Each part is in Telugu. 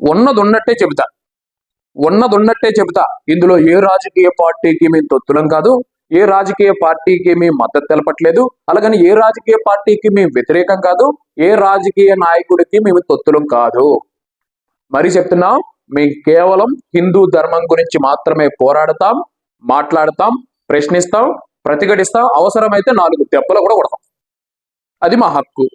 ఉన్నది ఉన్నట్టే చెబుతా. ఉన్నది ఉన్నట్టే చెబుతా. ఇందులో ఏ రాజకీయ పార్టీకి మేము తొత్తులం కాదు ఏ రాజకీయ పార్టీకి మేము మద్దతు తెలపట్లేదు అలాగని ఏ రాజకీయ పార్టీకి మేము వ్యతిరేకం కాదు ఏ రాజకీయ నాయకుడికి మేము తొత్తులం కాదు. మరి చెప్తున్నాం మేము కేవలం హిందూ ధర్మం గురించి మాత్రమే పోరాడతాం మాట్లాడతాం ప్రశ్నిస్తాం ప్రతిఘటిస్తాం అవసరమైతే నాలుగు దెబ్బలు కూడా కొడతాం. అది మా హక్కు.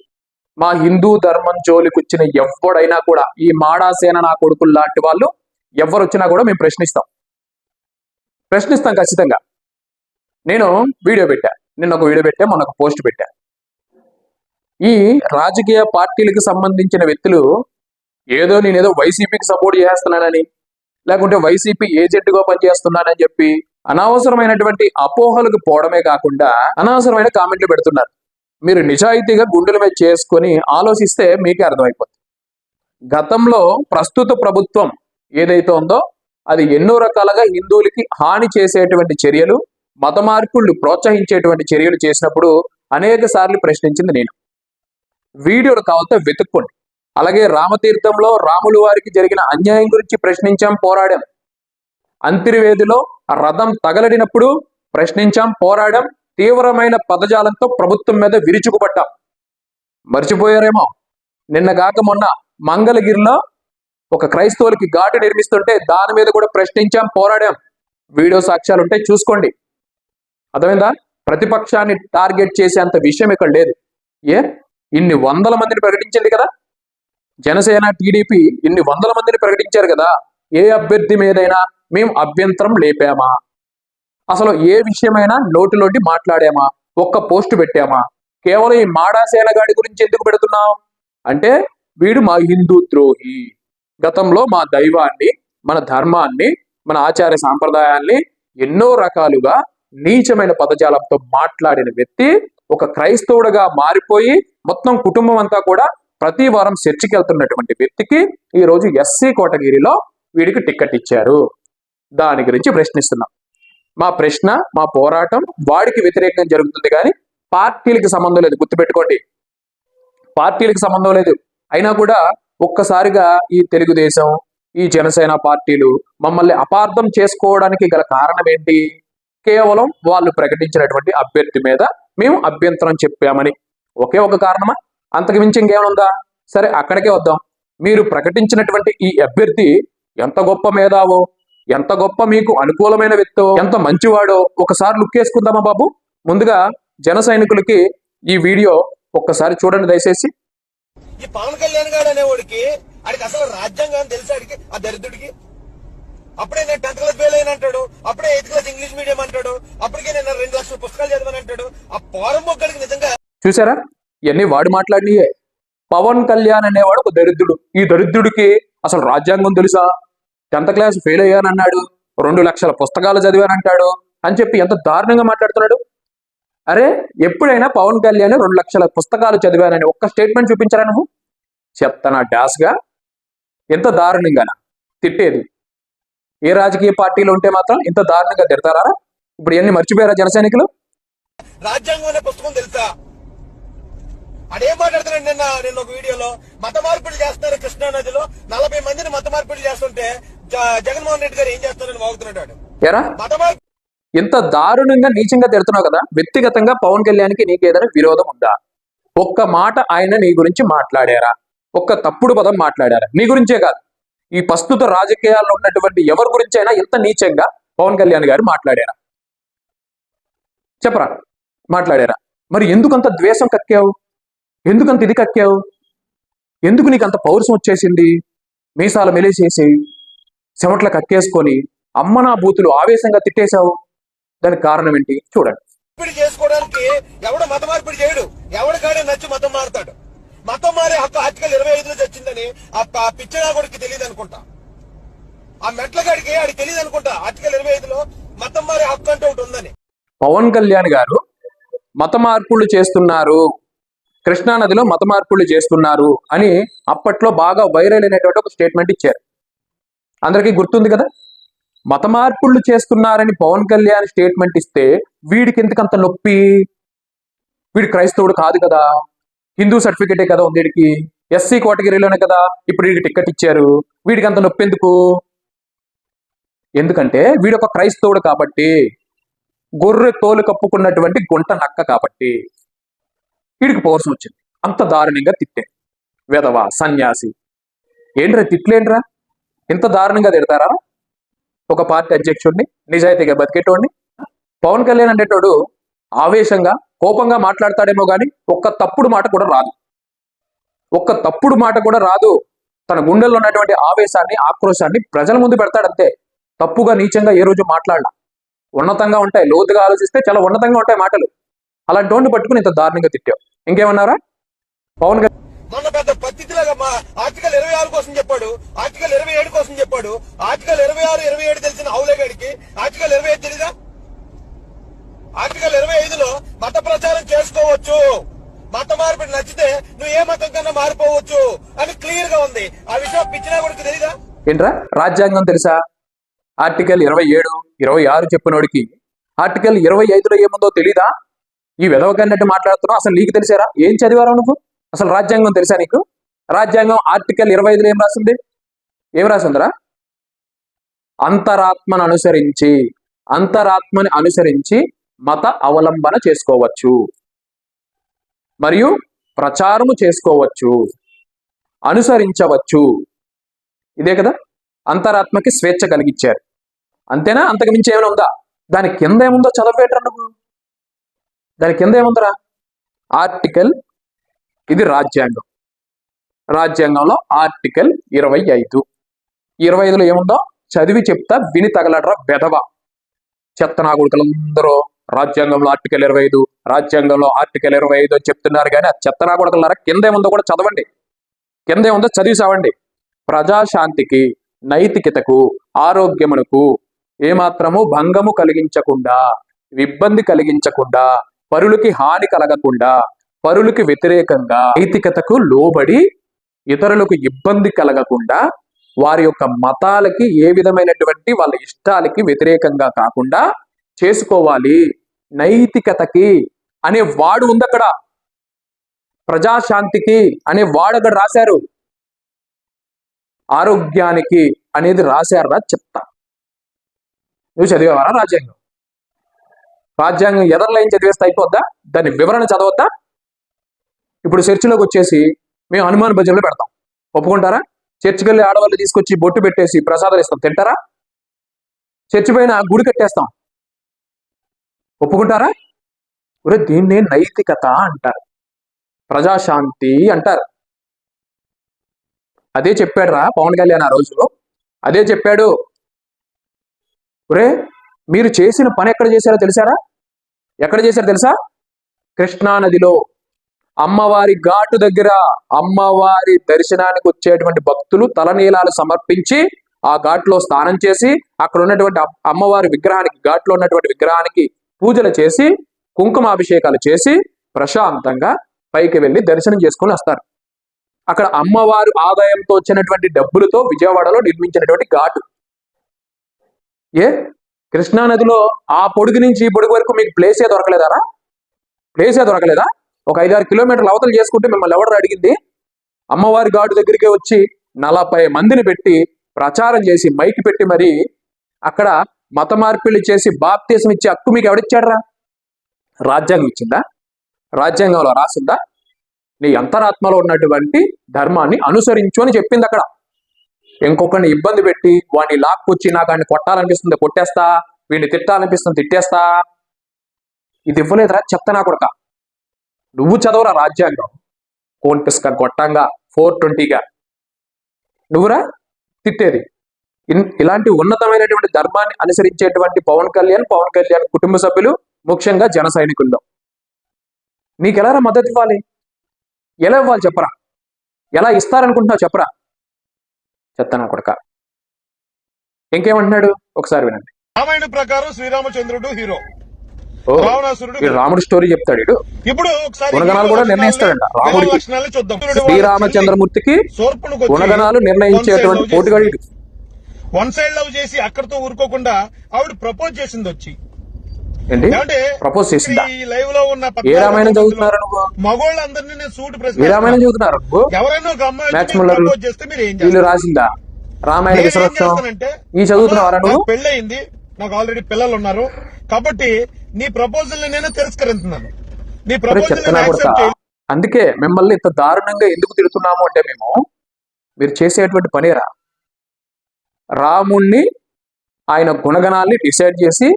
మా హిందూ ధర్మం జోలికొచ్చిన ఎవడైనా కూడా ఈ మాడాసేన నా కొడుకులు లాంటి వాళ్ళు ఎవరు వచ్చినా కూడా మేము ప్రశ్నిస్తాం. ప్రశ్నిస్తాం ఖచ్చితంగా. నేను వీడియో పెట్టా. నిన్న ఒక వీడియో పెట్టా మొన్న ఒక పోస్ట్ పెట్టా. ఈ రాజకీయ పార్టీలకు సంబంధించిన వ్యక్తులు ఏదో నేనేదో వైసీపీకి సపోర్ట్ చేస్తున్నానని లేకుంటే వైసీపీ ఏజెంట్గా పనిచేస్తున్నానని చెప్పి అనవసరమైనటువంటి అపోహలకు పోవడమే కాకుండా అనవసరమైన కామెంట్లు పెడుతున్నారు. మీరు నిజాయితీగా గుండెల మీద చేసుకొని ఆలోచిస్తే మీకే అర్థమైపోతుంది. గతంలో ప్రస్తుత ప్రభుత్వం ఏదైతే ఉందో అది ఎన్నో రకాలుగా హిందువులకి హాని చేసేటువంటి చర్యలు మత మార్పులు ప్రోత్సహించేటువంటి చర్యలు చేసినప్పుడు అనేక సార్లు ప్రశ్నించింది నేను. వీడియోలు కావాలంటే వెతుక్కోండి. అలాగే రామతీర్థంలో రాములు వారికి జరిగిన అన్యాయం గురించి ప్రశ్నించాం పోరాడాం. అంతర్వేదిలో రథం తగలడినప్పుడు ప్రశ్నించాం పోరాడాం. తీవ్రమైన పదజాలంతో ప్రభుత్వం మీద విరుచుకుపడ్డాం. మర్చిపోయారేమో. నిన్న కాక మొన్న మంగళగిరిలో ఒక క్రైస్తవులకి ఘాటు నిర్మిస్తుంటే దాని మీద కూడా ప్రశ్నించాం పోరాడాం. వీడియో సాక్ష్యాలు ఉంటే చూసుకోండి. అర్థమైందా? ప్రతిపక్షాన్ని టార్గెట్ చేసేంత విషయం ఇక్కడ లేదు. ఏ? ఇన్ని వందల మందిని ప్రకటించింది కదా? జనసేన టీడీపీ ఇన్ని వందల మందిని ప్రకటించారు కదా? ఏ అభ్యర్థి మీదైనా మేము అభ్యంతరం లేపామా? అసలు ఏ విషయమైనా నోటిలోంటి మాట్లాడామా? ఒక్క పోస్ట్ పెట్టామా? కేవలం ఈ మాడాసేన గాడి గురించి ఎందుకు పెడుతున్నాం? అంటే వీడు మా హిందూ ద్రోహి. గతంలో మా దైవాన్ని మన ధర్మాన్ని మన ఆచార సాంప్రదాయాల్ని ఎన్నో రకాలుగా నీచమైన పదజాలంతో మాట్లాడిన వ్యక్తి ఒక క్రైస్తవుడుగా మారిపోయి మొత్తం కుటుంబం అంతా కూడా ప్రతి వారం చర్చికి వెళ్తున్నటువంటి వ్యక్తికి ఈ రోజు ఎస్సీ కోటగిరిలో వీడికి టిక్కెట్ ఇచ్చారు. దాని గురించి ప్రశ్నిస్తున్నాం. మా ప్రశ్న మా పోరాటం వాడికి వ్యతిరేకంగా జరుగుతుంది కానీ పార్టీలకి సంబంధం లేదు. గుర్తుపెట్టుకోండి. పార్టీలకు సంబంధం లేదు. అయినా కూడా ఒక్కసారిగా ఈ తెలుగుదేశం ఈ జనసేన పార్టీలు మమ్మల్ని అపార్థం చేసుకోవడానికి గల కారణం ఏంటి? కేవలం వాళ్ళు ప్రకటించినటువంటి అభ్యర్థి మీద మేము అభ్యంతరం చెప్పామని. ఒకే ఒక కారణమా? అంతకు మించి ఇంకేమైనా ఉందా? సరే అక్కడికే వద్దాం. మీరు ప్రకటించినటువంటి ఈ అభ్యర్థి ఎంత గొప్ప మేధావో ఎంత గొప్ప మీకు అనుకూలమైన వ్యక్తో ఎంత మంచివాడో ఒకసారి లుక్ వేసుకుందామా బాబు? ముందుగా జన సైనికులకి ఈ వీడియో ఒక్కసారి చూడండి దయచేసి. ఈ పవన్ కళ్యాణ్ గారు అనేవాడికి ఆడికి అసలు రాజ్యాంగం తెలుసు ఆడికి? ఆ దరిద్రుడికి? అప్పుడే నేను టెన్త్ క్లాస్ ఫెయిల్ అయిన అంటాడు అప్పుడే ఎయిత్ క్లాస్ ఇంగ్లీష్ మీడియం అంటాడు అప్పటికే నేను రెండు లక్షల పుస్తకాలు చదివాను అంటాడు. ఆ పోరం మొక్కడికి నిజంగా చూసారా? ఇవన్నీ వాడు మాట్లాడినయే. పవన్ కళ్యాణ్ అనేవాడు ఒక దరిద్రుడు. ఈ దరిద్రుడికి అసలు రాజ్యాంగం తెలుసా? టెన్త్ క్లాస్ ఫెయిల్ అయ్యానన్నాడు రెండు లక్షల పుస్తకాలు చదివానంటాడు అని చెప్పి ఎంత దారుణంగా మాట్లాడుతున్నాడు? అరే ఎప్పుడైనా పవన్ కళ్యాణ్ రెండు లక్షల పుస్తకాలు చదివానని ఒక్క స్టేట్మెంట్ చూపించరా నువ్వు? చెప్తానా డాస్గా? ఎంత దారుణంగా తిట్టేది. ఏ రాజకీయ పార్టీలు ఉంటే మాత్రం ఇంత దారుణంగా తిడతారా? ఇప్పుడు ఇవన్నీ మర్చిపోయారా జన సైనికులు? రాజ్యాంగం అనే పుస్తకం తెలుసా? అదేం మాట్లాడుతున్నాడు నిన్న నిన్న ఒక వీడియోలో. మత మార్పిడి చేస్తున్నారు కృష్ణా నదిలో. నలభై మందిని మత మార్పిడి చేస్తుంటే జగన్మోహన్ రెడ్డి గారు ఏం చేస్తారని మార్పిడి ఇంత దారుణంగా నీచంగా తిడుతున్నావు కదా వ్యక్తిగతంగా పవన్ కళ్యాణ్కి నీకు ఏదైనా విరోధం ఉందా? ఒక్క మాట ఆయన నీ గురించి మాట్లాడారా? ఒక్క తప్పుడు పదం మాట్లాడారా? నీ గురించే కాదు. ఈ ప్రస్తుత రాజకీయాల్లో ఉన్నటువంటి ఎవరి గురించి అయినా ఇంత నీచంగా పవన్ కళ్యాణ్ గారు మాట్లాడారా? చెప్పరా? మాట్లాడారా? మరి ఎందుకంత ద్వేషం కక్కావు? ఎందుకంత ఇది కక్కావు? ఎందుకు నీకు అంత పౌరుషం వచ్చేసింది? మీసాలు మెలేసేసి చెమట్ల కక్కేసుకొని అమ్మ నా బూతులు ఆవేశంగా తిట్టేశావు? దానికి కారణం ఏంటి? చూడండి. చేసుకోవడానికి ఎవడు మత మార్పిడి చేయడు. ఎవడు కాడే నచ్చి మతం మారుతాడు. మతం మారే హక్కు ఆర్టికల్ ఇరవై ఐదులో వచ్చిందని ఆ పిచ్చినా కొడుకు తెలియదు అనుకుంటా. ఆ మెట్ల గాడికి ఆడికి తెలియదు అనుకుంటా. ఆర్టికల్ ఇరవై ఐదులో మతం మారే హక్కు అంటే ఒకటి ఉందని. పవన్ కళ్యాణ్ గారు మత మార్పులు చేస్తున్నారు. కృష్ణా నదిలో మత మార్పులు చేస్తున్నారు అని అప్పట్లో బాగా వైరల్ అయినటువంటి ఒక స్టేట్మెంట్ ఇచ్చారు. అందరికీ గుర్తుంది కదా? మత మార్పులు చేస్తున్నారని పవన్ కళ్యాణ్ స్టేట్మెంట్ ఇస్తే వీడికి ఎందుకంత నొప్పి? వీడు క్రైస్తవుడు కాదు కదా. హిందూ సర్టిఫికేటే కదా ఉంది వీడికి. ఎస్సీ కేటగిరీలోనే కదా ఇప్పుడు వీడికి టికెట్ ఇచ్చారు. వీడికి అంత నొప్పి ఎందుకు? ఎందుకంటే వీడు ఒక క్రైస్తవుడు కాబట్టి గొర్రె తోలు కప్పుకున్నటువంటి గుంట నక్క కాబట్టి వీడికి పౌరుషం వచ్చింది. అంత దారుణంగా తిట్టే. వెధవా సన్యాసి. ఏంట్రా తిట్లేంట్రా? ఇంత దారుణంగా తిడతారా? ఒక పార్టీ అధ్యక్షుడిని నిజాయితీగా బతికేటోడిని పవన్ కళ్యాణ్ అనేటోడు ఆవేశంగా కోపంగా మాట్లాడతాడేమో కానీ ఒక్క తప్పుడు మాట కూడా రాదు. ఒక్క తప్పుడు మాట కూడా రాదు. తన గుండెల్లో ఉన్నటువంటి ఆవేశాన్ని ఆక్రోశాన్ని ప్రజల ముందు పెడతాడంతే. తప్పుగా నీచంగా ఏ రోజు మాట్లాడలా. ఉన్నతంగా ఉంటాయి. లోతుగా ఆలోచిస్తే చాలా ఉన్నతంగా ఉంటాయి మాటలు. అలాంటి వాడిని పట్టుకుని ఇంత దారుణంగా తిట్టావు. ఇంకేమన్నారా? పవన్ కళ్యాణ్ మొన్న పెద్ద పద్ధతిలాగా మా ఆర్టికల్ ఇరవై ఆరు కోసం చెప్పాడు ఆర్టికల్ ఇరవై ఏడు కోసం చెప్పాడు ఆర్టికల్ ఇరవై ఆరు ఇరవై ఏడు తెలిసిన హౌలేగాడికి ఆర్టికల్ ఇరవై ఐదు తెలీదా? ఆర్టికల్ ఇరవై ఐదులో మత ప్రచారం చేసుకోవచ్చు. మత మార్పిడి నచ్చితే నువ్వు ఏ మతం కన్నా మారిపోవచ్చు అని క్లియర్గా ఉంది. ఆ విషయం పిచ్చినా కూడా తెలీదా? ఏంట్రా? రాజ్యాంగం తెలుసా? ఆర్టికల్ ఇరవై ఏడు ఇరవై ఆరు చెప్పినోడికి ఆర్టికల్ ఇరవై ఐదులో ఏముందో తెలీదా? ఈ విధవకన్నట్టు మాట్లాడుతున్నావు అసలు నీకు తెలిసారా? ఏం చదివారా నువ్వు? అసలు రాజ్యాంగం తెలుసా నీకు? రాజ్యాంగం ఆర్టికల్ ఇరవై ఐదులో ఏం రాసింది? ఏం రాసిందిరా? అంతరాత్మను అనుసరించి అంతరాత్మని అనుసరించి మత అవలంబన చేసుకోవచ్చు. మరియు ప్రచారము చేసుకోవచ్చు. అనుసరించవచ్చు. ఇదే కదా? అంతరాత్మకి స్వేచ్ఛ కలిగించారు అంతేనా? అంతకు మించి ఏమైనా ఉందా? దాని కింద ఏముందో చదవేటరా నువ్వు? దాని కింద ఏముందరా? ఆర్టికల్ ఇది రాజ్యాంగం. రాజ్యాంగంలో ఆర్టికల్ ఇరవై ఐదు. ఇరవై ఐదులో ఏముందో? చదివి చెప్తా విని తగలడరా బెదవ చెత్త నాగుడుకలందరూ రాజ్యాంగంలో ఆర్టికల్ ఇరవై ఐదు రాజ్యాంగంలో ఆర్టికల్ ఇరవై ఐదు అని చెప్తున్నారు కానీ ఆ చెత్త నాగుడుకలారా కింద ఏముందో కూడా చదవండి. కింద ఏముందో చదివి సావండి ప్రజాశాంతికి నైతికతకు ఆరోగ్యమునకు ఏమాత్రము భంగము కలిగించకుండా ఇబ్బంది కలిగించకుండా పరులకి హాని కలగకుండా పరులకి వ్యతిరేకంగా నైతికతకు లోబడి ఇతరులకు ఇబ్బంది కలగకుండా వారి యొక్క మతాలకి ఏ విధమైనటువంటి వాళ్ళ ఇష్టాలకి వ్యతిరేకంగా కాకుండా చేసుకోవాలి. నైతికతకి అనే వాడు ఉంది అక్కడ. ప్రజాశాంతికి అనే వాడు అక్కడ రాశారు. ఆరోగ్యానికి అనేది రాశారా చెప్తా. నువ్వు చదివేవారా రాజ్యాంగం? రాజ్యాంగం ఎదర్ ఏం చదివేస్తే అయిపోద్దా? దాని వివరణ చదవద్దా? ఇప్పుడు చర్చిలోకి వచ్చేసి మేము హనుమాన్ భజనలు పెడతాం. ఒప్పుకుంటారా? చర్చికి వెళ్ళి ఆడవాళ్ళు తీసుకొచ్చి బొట్టు పెట్టేసి ప్రసాదాలు ఇస్తాం. తింటారా? చర్చి పైన గుడి కట్టేస్తాం. ఒప్పుకుంటారా? ఒరే దీన్ని నైతికత అంటారు. ప్రజాశాంతి అంటారు. అదే చెప్పాడురా పవన్ కళ్యాణ్ ఆ రోజు. అదే చెప్పాడు. ఒరే మీరు చేసిన పని ఎక్కడ చేశారో తెలిసారా? ఎక్కడ చేశారో తెలుసా? కృష్ణా నదిలో అమ్మవారి ఘాటు దగ్గర అమ్మవారి దర్శనానికి వచ్చేటువంటి భక్తులు తలనీలాలు సమర్పించి ఆ ఘాట్లో స్నానం చేసి అక్కడ ఉన్నటువంటి అమ్మవారి విగ్రహానికి ఘాట్లో ఉన్నటువంటి విగ్రహానికి పూజలు చేసి కుంకుమాభిషేకాలు చేసి ప్రశాంతంగా పైకి వెళ్ళి దర్శనం చేసుకొని వస్తారు. అక్కడ అమ్మవారు ఆదాయంతో వచ్చినటువంటి డబ్బులతో విజయవాడలో నిర్మించినటువంటి ఘాటు. ఏ? కృష్ణా నదిలో ఆ పొడుగు నుంచి ఈ పొడుగు వరకు మీకు ప్లేసే దొరకలేదారా? ప్లేసే దొరకలేదా? ఒక ఐదారు కిలోమీటర్లు అవతలు చేసుకుంటే మిమ్మల్ని ఎవరు అడిగింది? అమ్మవారి ఘాటు దగ్గరికి వచ్చి నలభై మందిని పెట్టి ప్రచారం చేసి మైక్ పెట్టి మరి అక్కడ మత మార్పిడి చేసి బాప్తీసం ఇచ్చే హక్కు మీకు ఎవడిచ్చాడరా? రాజ్యాంగం ఇచ్చిందా? రాజ్యాంగంలో రాసిందా? నీ అంతరాత్మలో ఉన్నటువంటి ధర్మాన్ని అనుసరించు అని చెప్పింది అక్కడ. ఇంకొకరిని ఇబ్బంది పెట్టి వాడిని లాక్కొచ్చి నాకు ఆయన కొట్టాలనిపిస్తుంది కొట్టేస్తా. వీడిని తిట్టాలనిపిస్తుంది తిట్టేస్తా. ఇది ఇవ్వలేదురా చెప్తా నా కొడక. నువ్వు చదవరా రాజ్యాంగం? కోన్పిస్క గొట్టంగా ఫోర్ ట్వంటీగా. నువ్వురా? తిట్టేది. ఇన్- ఇలాంటి ఉన్నతమైనటువంటి ధర్మాన్ని అనుసరించేటువంటి పవన్ కళ్యాణ్ పవన్ కళ్యాణ్ కుటుంబ సభ్యులు ముఖ్యంగా జన సైనికుల్లో. నీకు ఎలా మద్దతు ఇవ్వాలి? ఎలా ఇవ్వాలి చెప్పరా? ఎలా ఇస్తారనుకుంటున్నావు చెప్పరా? చెత్త కొడక. ఇంకేమంటున్నాడు? ఒకసారి వినండి. రామాయణ ప్రకారం శ్రీరామచంద్రుడు హీరో. రాముడి స్టోరీ చెప్తాడు. ఇప్పుడు ఒకసారి గుణగణాలు కూడా నిర్ణయిస్తాడంట. రాముడికి. శ్రీరామచంద్రమూర్తికి గుణగణాలు నిర్ణయించేటువంటి పోటుగాడు వీడు. వన్ సైడ్ లవ్ చేసి అక్కడితో ఊరుకోకుండా ఆవిడ ప్రపోజ్ చేసింది వచ్చి. ఏంటి? ప్రపోజ్ చేసిందా? ఈ లైవ్లో ఉన్న ఏ రామాయణం చదువుతున్నారు మగోళ్ళందరినీ నేను సూట్ ఏ రామాయణం చదువుతున్నారు ఎవరైనా ఒక అమ్మాయి చేస్తే మీరు ఏం వీళ్ళు రాసిందా? రామాయణ చేస్తానంటే, ఈ చదువుతున్నావారా అమ్మా, నువ్వు? పెళ్ళయింది. నాకు ఆల్రెడీ పిల్లలు ఉన్నారు కాబట్టి నీ ప్రపోజల్ నేను తిరస్కరిస్తున్నాను నీ ప్రపోజల్ అందుకే మిమ్మల్ని ఇంత దారుణంగా ఎందుకు తిడుతున్నాము అంటే మేము మీరు చేసేటువంటి పనేరా? రాముణ్ణి ఆయన గుణగణాల్ని డిసైడ్ చేసి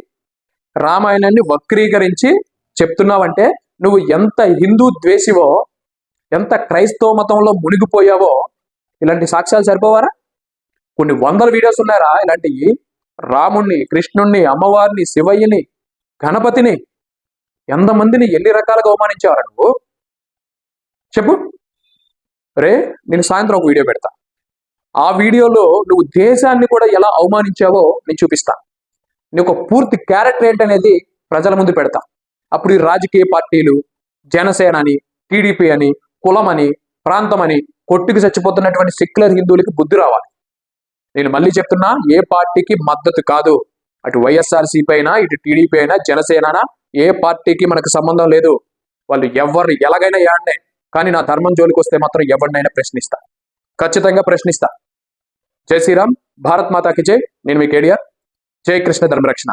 రామాయణాన్ని వక్రీకరించి చెప్తున్నావంటే నువ్వు ఎంత హిందూ ద్వేషివో ఎంత క్రైస్తవ మతంలో మునిగిపోయావో ఇలాంటి సాక్ష్యాలు సరిపోవారా? కొన్ని వందల వీడియోస్ ఉన్నాయరా ఇలాంటివి? రాముణ్ణి కృష్ణుణ్ణి అమ్మవారిని శివయ్యని గణపతిని ఎంతమందిని ఎన్ని రకాలుగా అవమానించావరా నువ్వు? చెప్పు. రే నేను సాయంత్రం ఒక వీడియో పెడతా. ఆ వీడియోలో నువ్వు దేశాన్ని కూడా ఎలా అవమానించావో నేను చూపిస్తా. నీకు ఒక పూర్తి క్యారెక్టర్ ఏంటనేది ప్రజల ముందు పెడతా. అప్పుడు ఈ రాజకీయ పార్టీలు జనసేన అని టీడీపీ అని కులం అని ప్రాంతం అని కొట్టుకు చచ్చిపోతున్నటువంటి సెక్యులర్ హిందువులకి బుద్ధి రావాలి. నేను మళ్ళీ చెప్తున్నా ఏ పార్టీకి మద్దతు కాదు. అటు వైఎస్ఆర్సీపీ అయినా ఇటు టీడీపీ అయినా జనసేన ఏ పార్టీకి మనకు సంబంధం లేదు. వాళ్ళు ఎవరు ఎలాగైనా ఏడనే కానీ నా ధర్మం జోలికి వస్తే మాత్రం ఎవరినైనా ప్రశ్నిస్తా. ఖచ్చితంగా ప్రశ్నిస్తా. జై శ్రీరామ్ భారత్ మాతాకి జై. నేను మీ కేడియర్ జై కృష్ణ ధర్మరక్షణ.